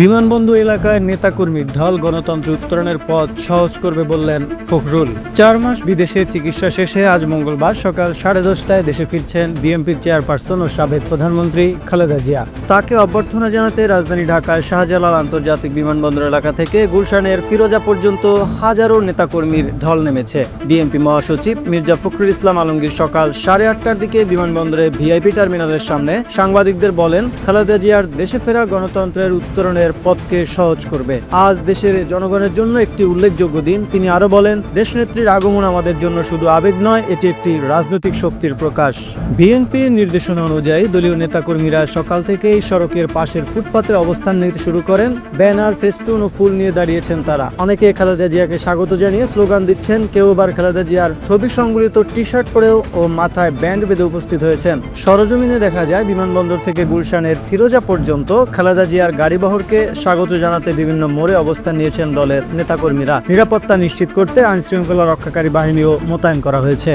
বিমানবন্দর এলাকায় নেতাকর্মীর ঢল গণতন্ত্র উত্তরণের পথ সহজ করবে বললেন ফখরুল। চার মাস বিদেশে চিকিৎসা শেষে আজ মঙ্গলবার সকাল সাড়ে দশটায় দেশে ফিরছেন বিএনপির চেয়ারপারসন ও সাবেক প্রধানমন্ত্রী খালেদা জিয়া। তাকে অভ্যর্থনা জানাতে রাজধানী ঢাকার শাহজালাল আন্তর্জাতিক বিমানবন্দর এলাকা থেকে গুলশানের ফিরোজা পর্যন্ত হাজারো নেতাকর্মীর ঢল নেমেছে। বিএনপি মহাসচিব মির্জা ফখরুল ইসলাম আলমগীর সকাল সাড়ে আটটার দিকে বিমানবন্দরে ভিআইপি টার্মিনালের সামনে সাংবাদিকদের বলেন, খালেদা জিয়ার দেশে ফেরা গণতন্ত্রের উত্তরণের পথকে সহজ করবে। আজ দেশের জনগণের জন্য একটি উল্লেখযোগ্য দিন। তিনি আরও বলেন, দেশনেত্রীর আগমন আমাদের জন্য শুধু আবেগ নয়, এটি একটি রাজনৈতিক শক্তির প্রকাশ। বিএনপির নির্দেশনা অনুযায়ী দলীয় নেতাকর্মীরা সকাল থেকেই সড়কের পাশের ফুটপাতে অবস্থান নিতে শুরু করেন। ব্যানার, ফেস্টুন ও ফুল নিয়ে দাঁড়িয়েছেন তারা। অনেকে খালেদা জিয়াকে স্বাগত জানিয়ে স্লোগান দিচ্ছেন, কেউ আবার খালেদা জিয়ার ছবি সংবলিত টি শার্ট পরেও ও মাথায় ব্যান্ড বেঁধে উপস্থিত হয়েছেন। সরজমিনে দেখা যায়, বিমানবন্দর থেকে গুলশানের ফিরোজা পর্যন্ত খালেদা জিয়ার গাড়িবহরকে স্বাগত জানাতে বিভিন্ন মোড়ে অবস্থান নিয়েছেন দলের নেতাকর্মীরা। নিরাপত্তা নিশ্চিত করতে আইন শৃঙ্খলা রক্ষাকারী বাহিনীও মোতায়েন করা হয়েছে।